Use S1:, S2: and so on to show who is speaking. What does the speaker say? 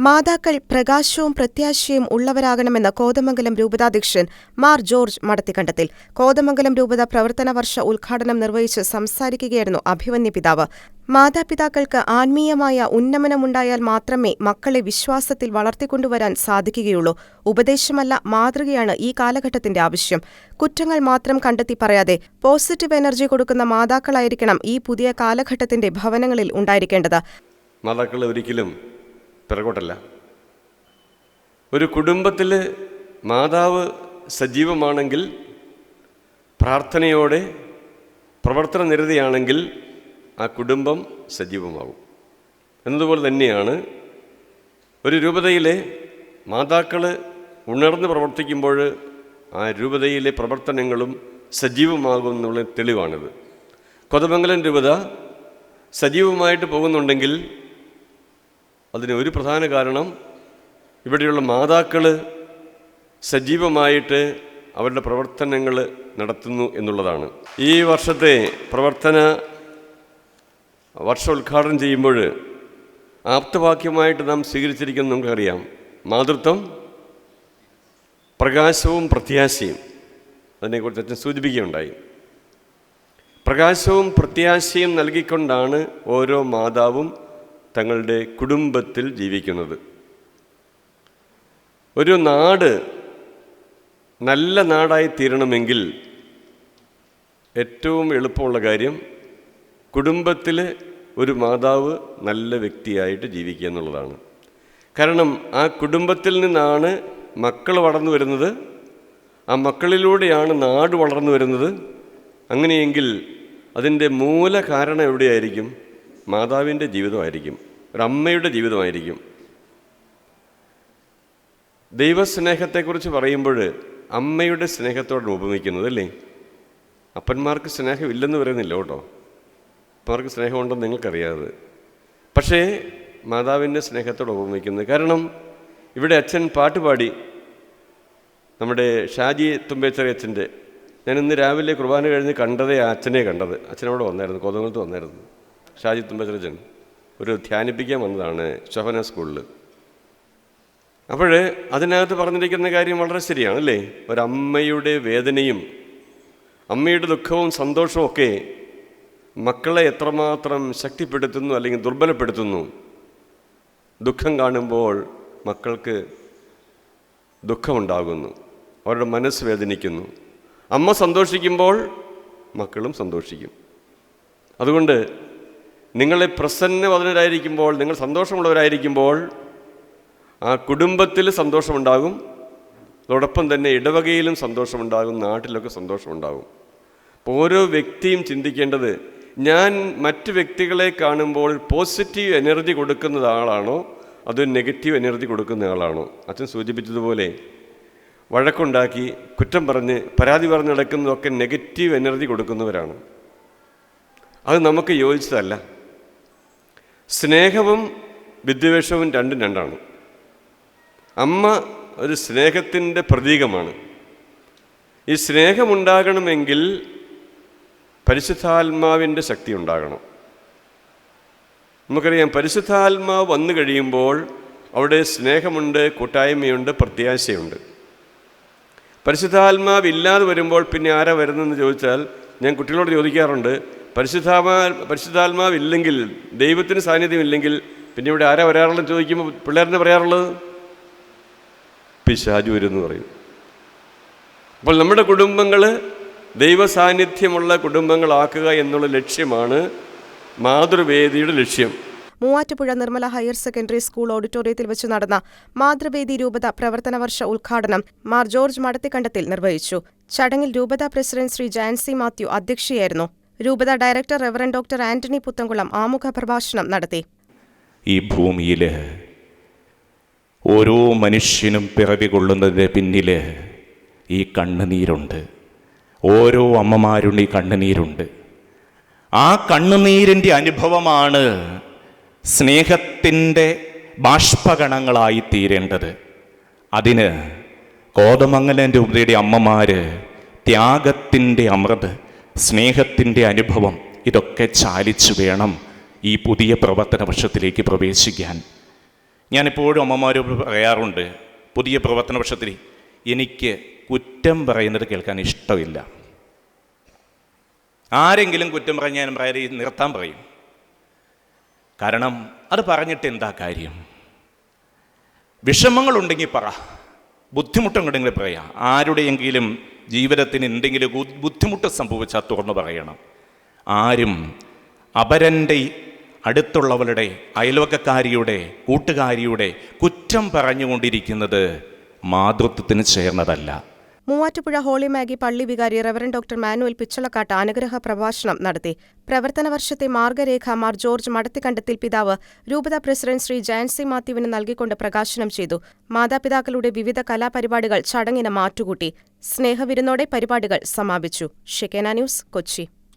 S1: മാതാക്കൾ പ്രകാശവും പ്രത്യാശയും ഉള്ളവരാകണമെന്ന് കോതമംഗലം രൂപതാധ്യക്ഷൻ മാർ ജോർജ് മടത്തിക്കണ്ടത്തിൽ. കോതമംഗലം രൂപത പ്രവർത്തന വർഷ ഉദ്ഘാടനം നിർവഹിച്ച് സംസാരിക്കുകയായിരുന്നു അഭിമന്യ പിതാവ്. മാതാപിതാക്കൾക്ക് ആത്മീയമായ ഉന്നമനമുണ്ടായാൽ മാത്രമേ മക്കളെ വിശ്വാസത്തിൽ വളർത്തിക്കൊണ്ടുവരാൻ സാധിക്കുകയുള്ളൂ. ഉപദേശമല്ല മാതൃകയാണ് ഈ കാലഘട്ടത്തിന്റെ ആവശ്യം. കുറ്റങ്ങൾ മാത്രം കണ്ടെത്തി പറയാതെ പോസിറ്റീവ് എനർജി കൊടുക്കുന്ന മാതാക്കളായിരിക്കണം ഈ പുതിയ കാലഘട്ടത്തിന്റെ ഭവനങ്ങളിൽ ഉണ്ടായിരിക്കേണ്ടത്.
S2: ഒരിക്കലും പിറകോട്ടല്ല. ഒരു കുടുംബത്തിൽ മാതാവ് സജീവമാണെങ്കിൽ പ്രാർത്ഥനയോടെ പ്രവർത്തന നിരതിയാണെങ്കിൽ ആ കുടുംബം സജീവമാകും. എന്നതുപോലെ തന്നെയാണ് ഒരു രൂപതയിലെ മാതാക്കൾ ഉണർന്ന് പ്രവർത്തിക്കുമ്പോൾ ആ രൂപതയിലെ പ്രവർത്തനങ്ങളും സജീവമാകും എന്നുള്ള തെളിവാണിത്. കൊതമംഗലം രൂപത സജീവമായിട്ട് പോകുന്നുണ്ടെങ്കിൽ അതിന് ഒരു പ്രധാന കാരണം ഇവിടെയുള്ള മാതാക്കൾ സജീവമായിട്ട് അവരുടെ പ്രവർത്തനങ്ങൾ നടത്തുന്നു എന്നുള്ളതാണ്. ഈ വർഷത്തെ പ്രവർത്തന വർഷ ഉദ്ഘാടനം ചെയ്യുമ്പോൾ ആപ്തവാക്യമായിട്ട് നാം സ്വീകരിച്ചിരിക്കുന്നത് നമുക്കറിയാം. മാതൃത്വം പ്രകാശവും പ്രത്യാശയും. അതിനെക്കുറിച്ച് അച്ഛൻ സൂചിപ്പിക്കുകയുണ്ടായി. പ്രകാശവും പ്രത്യാശയും നൽകിക്കൊണ്ടാണ് ഓരോ മാതാവും തങ്ങളുടെ കുടുംബത്തിൽ ജീവിക്കുന്നത്. ഒരു നാട് നല്ല നാടായി തീരണമെങ്കിൽ ഏറ്റവും എളുപ്പമുള്ള കാര്യം കുടുംബത്തിൽ ഒരു മാതാവ് നല്ല വ്യക്തിയായിട്ട് ജീവിക്കുക എന്നുള്ളതാണ്. കാരണം ആ കുടുംബത്തിൽ നിന്നാണ് മക്കൾ വളർന്നു വരുന്നത്. ആ മക്കളിലൂടെയാണ് നാട് വളർന്നു വരുന്നത്. അങ്ങനെയെങ്കിൽ അതിന്റെ മൂല കാരണം എവിടെയായിരിക്കും? മാതാവിന്റെ ജീവിതമായിരിക്കും. ഒരമ്മയുടെ ജീവിതമായിരിക്കും. ദൈവസ്നേഹത്തെക്കുറിച്ച് പറയുമ്പോൾ അമ്മയുടെ സ്നേഹത്തോട് ഉപമിക്കുന്നത് അല്ലേ? അപ്പന്മാർക്ക് സ്നേഹമില്ലെന്ന് പറയുന്നില്ല കേട്ടോ. അപ്പന്മാർക്ക് സ്നേഹമുണ്ടെന്ന് നിങ്ങൾക്കറിയാതെ. പക്ഷേ മാതാവിന്റെ സ്നേഹത്തോട് ഉപമിക്കുന്നത് കാരണം ഇവിടെ അച്ഛൻ പാട്ടുപാടി നമ്മുടെ ഷാജി തുമ്പേച്ചറി അച്ഛന്റെ ഞാൻ ഇന്ന് രാവിലെ കുർബാന കഴിഞ്ഞ് കണ്ടതേ അച്ഛനെ കണ്ടത്. അച്ഛനവിടെ വന്നായിരുന്നു കോതകുളത്ത് വന്നായിരുന്നു. ഷാജി തുമ്പേച്ചറി അച്ഛൻ ഒരു ധ്യാനിപ്പിക്കാൻ വന്നതാണ് ശോഭന സ്കൂളിൽ. അപ്പോൾ അതിനകത്ത് പറഞ്ഞിരിക്കുന്ന കാര്യം വളരെ ശരിയാണ് അല്ലേ? ഒരമ്മയുടെ വേദനയും അമ്മയുടെ ദുഃഖവും സന്തോഷവും ഒക്കെ മക്കളെ എത്രമാത്രം ശക്തിപ്പെടുത്തുന്നു അല്ലെങ്കിൽ ദുർബലപ്പെടുത്തുന്നു? ദുഃഖം കാണുമ്പോൾ മക്കൾക്ക് ദുഃഖമുണ്ടാകുന്നു. അവരുടെ മനസ്സ് വേദനിക്കുന്നു. അമ്മ സന്തോഷിക്കുമ്പോൾ മക്കളും സന്തോഷിക്കും. അതുകൊണ്ട് നിങ്ങളെ പ്രസന്നവതരായിരിക്കുമ്പോൾ നിങ്ങൾ സന്തോഷമുള്ളവരായിരിക്കുമ്പോൾ ആ കുടുംബത്തിൽ സന്തോഷമുണ്ടാകും. അതോടൊപ്പം തന്നെ ഇടവകയിലും സന്തോഷമുണ്ടാകും നാട്ടിലൊക്കെ സന്തോഷമുണ്ടാകും. അപ്പോൾ ഓരോ വ്യക്തിയും ചിന്തിക്കേണ്ടത് ഞാൻ മറ്റ് വ്യക്തികളെ കാണുമ്പോൾ പോസിറ്റീവ് എനർജി കൊടുക്കുന്ന ആളാണോ അതോ നെഗറ്റീവ് എനർജി കൊടുക്കുന്ന ആളാണോ? അച്ഛൻ സൂചിപ്പിച്ചതുപോലെ വഴക്കുണ്ടാക്കി കുറ്റം പറഞ്ഞ് പരാതി പറഞ്ഞ് നടക്കുന്നതൊക്കെ നെഗറ്റീവ് എനർജി കൊടുക്കുന്നവരാണ്. അത് നമുക്ക് യോജിച്ചതല്ല. സ്നേഹവും വിദ്വേഷവും രണ്ടും രണ്ടാണ്. അമ്മ ഒരു സ്നേഹത്തിന്റെ പ്രതീകമാണ്. ഈ സ്നേഹമുണ്ടാകണമെങ്കിൽ പരിശുദ്ധാത്മാവിന്റെ ശക്തി ഉണ്ടാകണം. നമുക്കറിയാം പരിശുദ്ധാത്മാവ് വന്നു കഴിയുമ്പോൾ അവിടെ സ്നേഹമുണ്ട് കൂട്ടായ്മയുണ്ട് പ്രത്യാശയുണ്ട്. പരിശുദ്ധാത്മാവ് ഇല്ലാതെ വരുമ്പോൾ പിന്നെ ആരാ വരുന്നതെന്ന് ചോദിച്ചാൽ ഞാൻ കുട്ടികളോട് ചോദിക്കാറുണ്ട് പരിശുദ്ധാത്മാ പരിശുദ്ധാത്മാവില്ലെങ്കിൽ ദൈവത്തിന് സാന്നിധ്യം ഇല്ലെങ്കിൽ പിന്നെ ഇവിടെ ആരാ വരാറുള്ളത് ചോദിക്കുമ്പോൾ പിള്ളേരെന്നെ പറയാറുള്ളത്? പിശാജു വരുമെന്ന് പറയും. അപ്പോൾ നമ്മുടെ കുടുംബങ്ങൾ ദൈവ സാന്നിധ്യമുള്ള കുടുംബങ്ങളാക്കുക എന്നുള്ള ലക്ഷ്യമാണ് മാതൃവേദിയുടെ ലക്ഷ്യം.
S1: Muvattupuzha Nirmala higher secondary school ഓഡിറ്റോറിയത്തിൽ വെച്ച് നടന്ന മാതൃവേദി രൂപത പ്രവർത്തന വർഷ ഉദ്ഘാടനം മാർ ജോർജ് മടത്തിക്കണ്ടത്തിൽ നിർവഹിച്ചു. ചടങ്ങിൽ രൂപത പ്രസിഡന്റ് ശ്രീ ജയൻസി മാത്യു അധ്യക്ഷയായിരുന്നു. രൂപത director reverend doctor Antony Puthenkulam ആമുഖ പ്രഭാഷണം നടത്തി.
S3: ഈ ഭൂമിയിൽ ഓരോ മനുഷ്യനും പിറവി കൊള്ളുന്നതിന് പിന്നിൽ ഈ കണ്ണുനീരുണ്ട്. ഓരോ അമ്മമാരുണ്ട് ഈ കണ്ണുനീരുണ്ട്. ആ കണ്ണുനീരിന്റെ അനുഭവമാണ് സ്നേഹത്തിന്റെ ബാഷ്പകണങ്ങളായി തീരേണ്ടത്. അതിന് കോതമംഗലന്റെ രൂപതയുടെ അമ്മമാർ ത്യാഗത്തിന്റെ അമൃത് സ്നേഹത്തിന്റെ അനുഭവം ഇതൊക്കെ ചാലിച്ചു വേണം ഈ പുതിയ പ്രവർത്തന വർഷത്തിലേക്ക് പ്രവേശിക്കാൻ. ഞാനിപ്പോഴും അമ്മമാരോട് പറയാറുണ്ട് പുതിയ പ്രവർത്തന വർഷത്തിൽ എനിക്ക് കുറ്റം പറയുന്നത് കേൾക്കാൻ ഇഷ്ടമില്ല. ആരെങ്കിലും കുറ്റം പറഞ്ഞാൽ ഞാൻ പറയാതെ നിർത്താൻ പറയും. കാരണം അത് പറഞ്ഞിട്ട് എന്താ കാര്യം? വിഷമങ്ങളുണ്ടെങ്കിൽ പറ. ബുദ്ധിമുട്ടുണ്ടെങ്കിൽ പറയാം. ആരുടെയെങ്കിലും ജീവിതത്തിന് എന്തെങ്കിലും ബുദ്ധിമുട്ട് സംഭവിച്ചാൽ തുറന്നു പറയണം. ആരും അപരന്റെ അടുത്തുള്ളവരുടെ അയൽവക്കക്കാരിയുടെ കൂട്ടുകാരിയുടെ കുറ്റം പറഞ്ഞുകൊണ്ടിരിക്കുന്നത് മാതൃത്വത്തിന് ചേർന്നതല്ല.
S1: മൂവാറ്റുപുഴ ഹോളി മാഗി പള്ളി വികാരി റവറൻ ഡോക്ടർ മാനുവൽ പിച്ചളക്കാട്ട് അനുഗ്രഹ പ്രഭാഷണം നടത്തി. പ്രവർത്തന വർഷത്തെ മാർഗരേഖ മാർ ജോർജ് മടത്തിക്കണ്ടത്തിൽ പിതാവ് രൂപത പ്രസിഡന്റ് ശ്രീ ജയൻസി മാത്യുവിന് നൽകിക്കൊണ്ട് പ്രകാശനം ചെയ്തു. മാതാപിതാക്കളുടെ വിവിധ കലാപരിപാടികൾ ചടങ്ങിന് മാറ്റുകൂട്ടി. സ്നേഹവിരുന്നോടെ പരിപാടികൾ സമാപിച്ചു. Shekinah news Kochi.